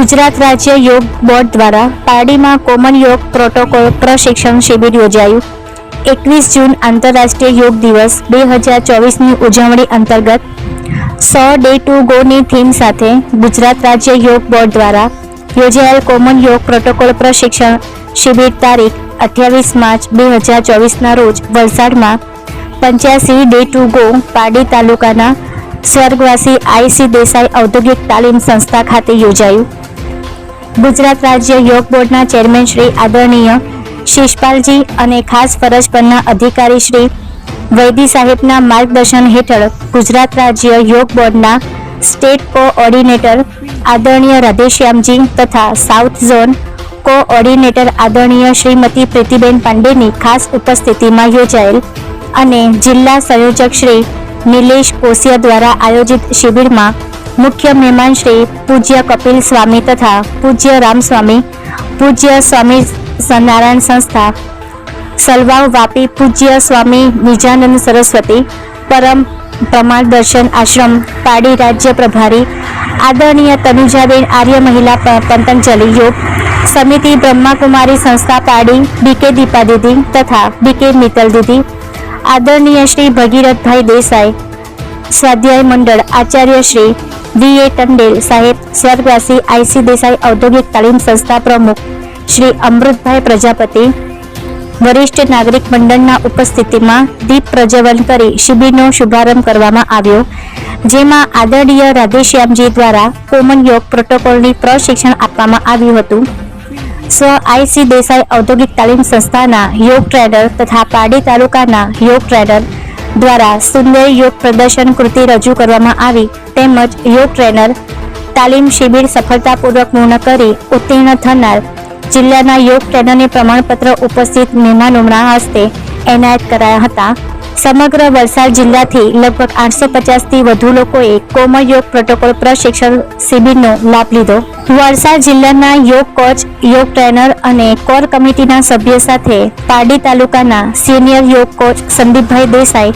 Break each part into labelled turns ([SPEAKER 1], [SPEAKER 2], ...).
[SPEAKER 1] ગુજરાત રાજ્ય યોગ બોર્ડ દ્વારા પારડીમાં કોમન યોગ પ્રોટોકોલ પ્રશિક્ષણ શિબિર યોજાયું. એકવીસ જૂન આંતરરાષ્ટ્રીય યોગ દિવસ બે હજાર ચોવીસની ઉજવણી અંતર્ગત સો ડે ટુ ગોની થીમ સાથે ગુજરાત રાજ્ય યોગ બોર્ડ દ્વારા યોજાયેલ કોમન યોગ પ્રોટોકોલ પ્રશિક્ષણ શિબિર તારીખ અઠ્યાવીસ માર્ચ બે હજાર ચોવીસના રોજ વલસાડમાં પંચ્યાસી ડે ટુ ગો પારડી તાલુકાના સ્વર્ગવાસી આઈસી દેસાઈ ઔદ્યોગિક તાલીમ સંસ્થા ખાતે યોજાયું. ગુજરાત રાજ્ય યોગ બોર્ડના ચેરમેન શ્રી આદરણીય શિષપાલજી અને ખાસ ફરજ પરના અધિકારી શ્રી વૈદી સાહેબના માર્ગદર્શન હેઠળ ગુજરાત રાજ્ય યોગ બોર્ડના સ્ટેટ કોઓર્ડિનેટર આદરણીય રાધેશ્યામજી તથા સાઉથ ઝોન કોઓર્ડિનેટર આદરણીય શ્રીમતી પ્રીતિબેન પાંડેની ખાસ ઉપસ્થિતિમાં યોજાયેલ અને જિલ્લા સંયોજક શ્રી નિલેશ કોસિયા દ્વારા આયોજિત શિબિરમાં મુખ્ય મહેમાન શ્રી પૂજ્ય કપિલ સ્વામી તથા પૂજ્ય રામસ્વામી પૂજ્ય સ્વામી નારાયણ સંસ્થા, સલવાવ વાપી પૂજ્ય સ્વામી નિજાનંદ સરસ્વતી, પરમ પ્રમાણ દર્શન આશ્રમ, પાડી રાજ્ય પ્રભારી, આદરણીય તનુજાબેન આર્ય મહિલા પતંજલિ યોગ, સમિતિ બ્રહ્માકુમારી સંસ્થા પાડી ડીકે દીપા દીદી તથા ડીકે મિત્તલ દીદી આદરણીય શ્રી ભગીરથભાઈ દેસાઈ સ્વાધ્યાય મંડળ આચાર્ય શ્રી વી એ ટંડેલ સાહેબ, સ્વર્ગવાસી આઈસી દેસાઈ ઔદ્યોગિક તાલીમ સંસ્થા પ્રમુખ શ્રી અમૃતભાઈ પ્રજાપતિ, વરિષ્ઠ નાગરિક મંડળના ઉપસ્થિતિમાં દીપ પ્રજ્વલન કરી શિબિરનો શુભારંભ કરવામાં આવ્યો, જેમાં આદરણીય રાધેશ્યામજી દ્વારા કોમન યોગ પ્રોટોકોલની પ્રશિક્ષણ આપવામાં આવ્યું હતું. સ્વ આઈસી દેસાઈ ઔદ્યોગિક તાલીમ સંસ્થાના યોગ ટ્રેનર તથા પારડી તાલુકાના યોગ ટ્રેનર દ્વારા સુંદર યોગ પ્રદર્શન કૃતિ રજૂ કરવામાં આવી, તેમજ યોગ ટ્રેનર તાલીમ શિબિર સફળતાપૂર્વક પૂર્ણ કરી ઉત્તીર્ણ થનાર જિલ્લાના યોગ ટ્રેનરને પ્રમાણપત્ર ઉપસ્થિત મહેમાનોના હસ્તે એનાયત કરાયા હતા. સમગ્ર વલસાડ જિલ્લાથી લગભગ આઠસો પચાસથી વધુ લોકોએ કોમર યોગ પ્રોટોકોલ પ્રશિક્ષણ શિબિરનો લાભ લીધો. વલસાડ જિલ્લાના યોગ કોચ, યોગ ટ્રેનર અને કોર કમિટીના સભ્ય સાથે પારડી તાલુકાના સિનિયર યોગ કોચ સંદીપભાઈ દેસાઈ,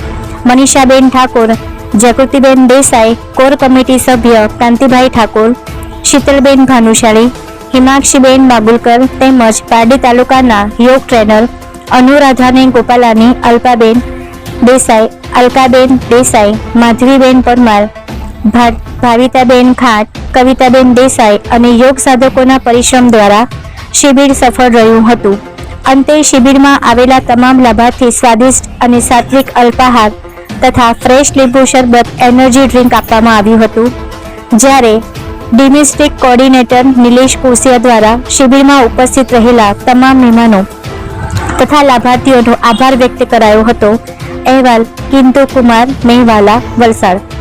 [SPEAKER 1] મનીષાબેન ઠાકોર, જાગૃતિબેન દેસાઈ, કોર કમિટી સભ્ય કાંતિભાઈ ઠાકોર, શીતલબેન ભાનુશાળી, હિમાક્ષીબેન બાબુલકર તેમજ પારડી તાલુકાના યોગ ટ્રેનર અનુરાધાને ગોપાલાની, અલ્પાબેન દેસાઈ, અલકાબેન દેસાઈ, માધવીબેન પરમાર ભાવિતાબેન ખાટ કવિતાબેન દેસાઈ અને યોગ સાધકોના પરિશ્રમ દ્વારા શિબિર સફળ રહ્યું હતું. અંતે શિબિરમાં આવેલા તમામ લાભાર્થી સ્વાદિષ્ટ અને સાત્વિક અલ્પાહાર તથા ફ્રેશ લીંબુ શરબત, એનર્જી ડ્રિંક આપવામાં આવ્યું હતું. જ્યારે ડિમિસ્ટ્રિક્ટ કોર્ડિનેટર નિલેશ કોસિયા દ્વારા શિબિરમાં ઉપસ્થિત રહેલા તમામ મહેમાનો તથા લાભાર્થીઓનો આભાર વ્યક્ત કરાયો હતો. અહેવાલ કિંતુ કુમાર મેહવાલા વલસાડ.